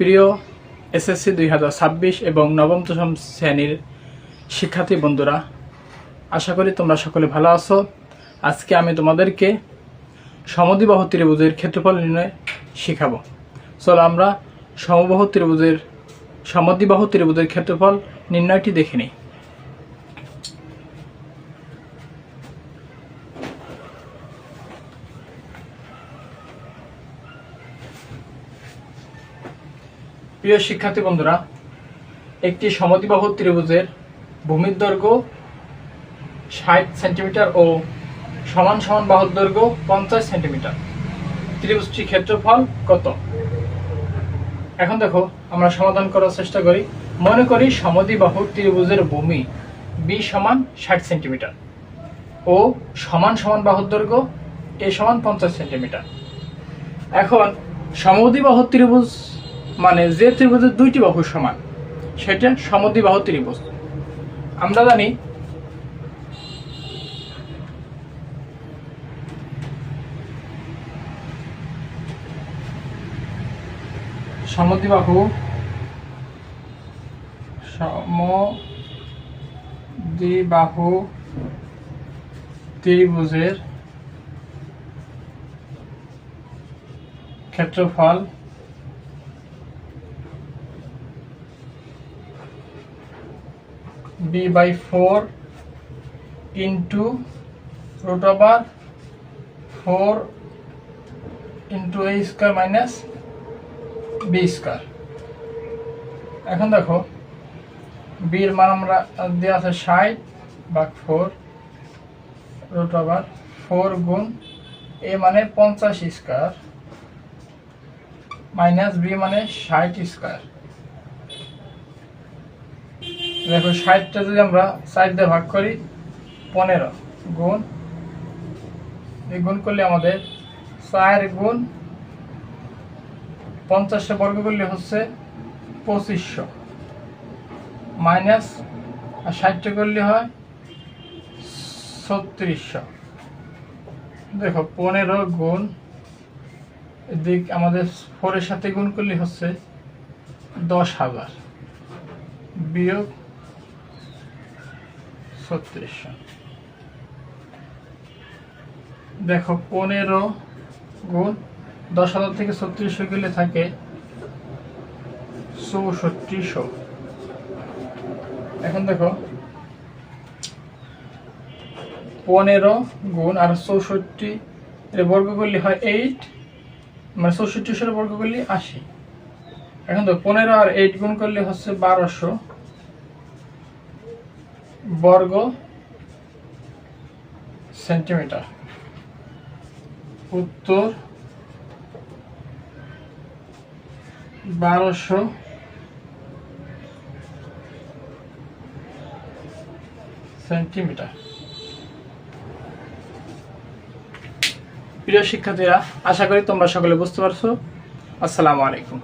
প্রিয় এসএসসি দুই হাজার ছাব্বিশ এবং নবম দশম শ্রেণির শিক্ষার্থী বন্ধুরা, আশা করি তোমরা সকলে ভালো আছো। আজকে আমি তোমাদেরকে সমদিবাহু ত্রিভুজের ক্ষেত্রফল নির্ণয় শিখাবো। চলো আমরা সমবাহু ত্রিভুজের সমদ্বিবাহু ত্রিভুজের ক্ষেত্রফল নির্ণয়টি দেখে নিই। প্রিয় শিক্ষার্থী বন্ধুরা, একটি সমদ্বিবাহু ত্রিভুজের ভূমির দৈর্ঘ্য ষাট সেন্টিমিটার ও সমান সমান বাহুর দৈর্ঘ্য পঞ্চাশ সেন্টিমিটার। ত্রিভুজটির ক্ষেত্রফল কত? এখন দেখো, আমরা সমাধান করার চেষ্টা করি। মনে করি সমদ্বিবাহু ত্রিভুজের ভূমি বি সমান ষাট সেন্টিমিটার ও সমান সমান বাহুর দৈর্ঘ্য এ সমান পঞ্চাশ সেন্টিমিটার। এখন সমদ্বিবাহু ত্রিভুজ মানে যে ত্রিভুজের দুইটি বাহু সমান, সেটা সমদ্বিবাহু ত্রিভুজ। আমরা জানি সমদ্বিবাহু সমদ্বিবাহু ত্রিভুজের ক্ষেত্রফল b by 4 into root over 4 into a square minus b square. এখন দেখো এর মান আমরা দেওয়া আছে ষাট ভাগ ফোর রুট ওভার ফোর গুণ এ মানে পঞ্চাশ স্কোয়ার মাইনাস বি মানে ষাট স্কোয়ার দেখো ষাটটা যদি আমরা চার দিয়ে ভাগ করি, পনেরো গুণ। এই গুণ করলে আমাদের চার গুণ পঞ্চাশটা বর্গ করলে হচ্ছে পঁচিশশো। মাইনাস আর ষাটটা করলে হয় ছত্রিশশো। দেখো, পনেরো গুণ, এদিক আমাদের ফোরের সাথে গুণ করলে হচ্ছে দশ হাজার। বিয়োগ ছত্রিশশো। দেখো, পনেরো গুণ দশ হাজার থেকে ছত্রিশশো গেলে থাকে চৌষট্টিশো। এখন দেখো, পনেরো গুণ আর চৌষট্টি বর্গ করলে হয় এইট মানে চৌষট্টিশোর বর্গ করলে আশি। এখন তো পনেরো আর এইট গুণ করলে হচ্ছে বারোশো। বর্গ সেন্টিমিটার। উত্তর বারোশো সেন্টিমিটার। প্রিয় শিক্ষার্থীরা, আশা করি তোমরা সকলে বুঝতে পারছ। আসসালামু আলাইকুম।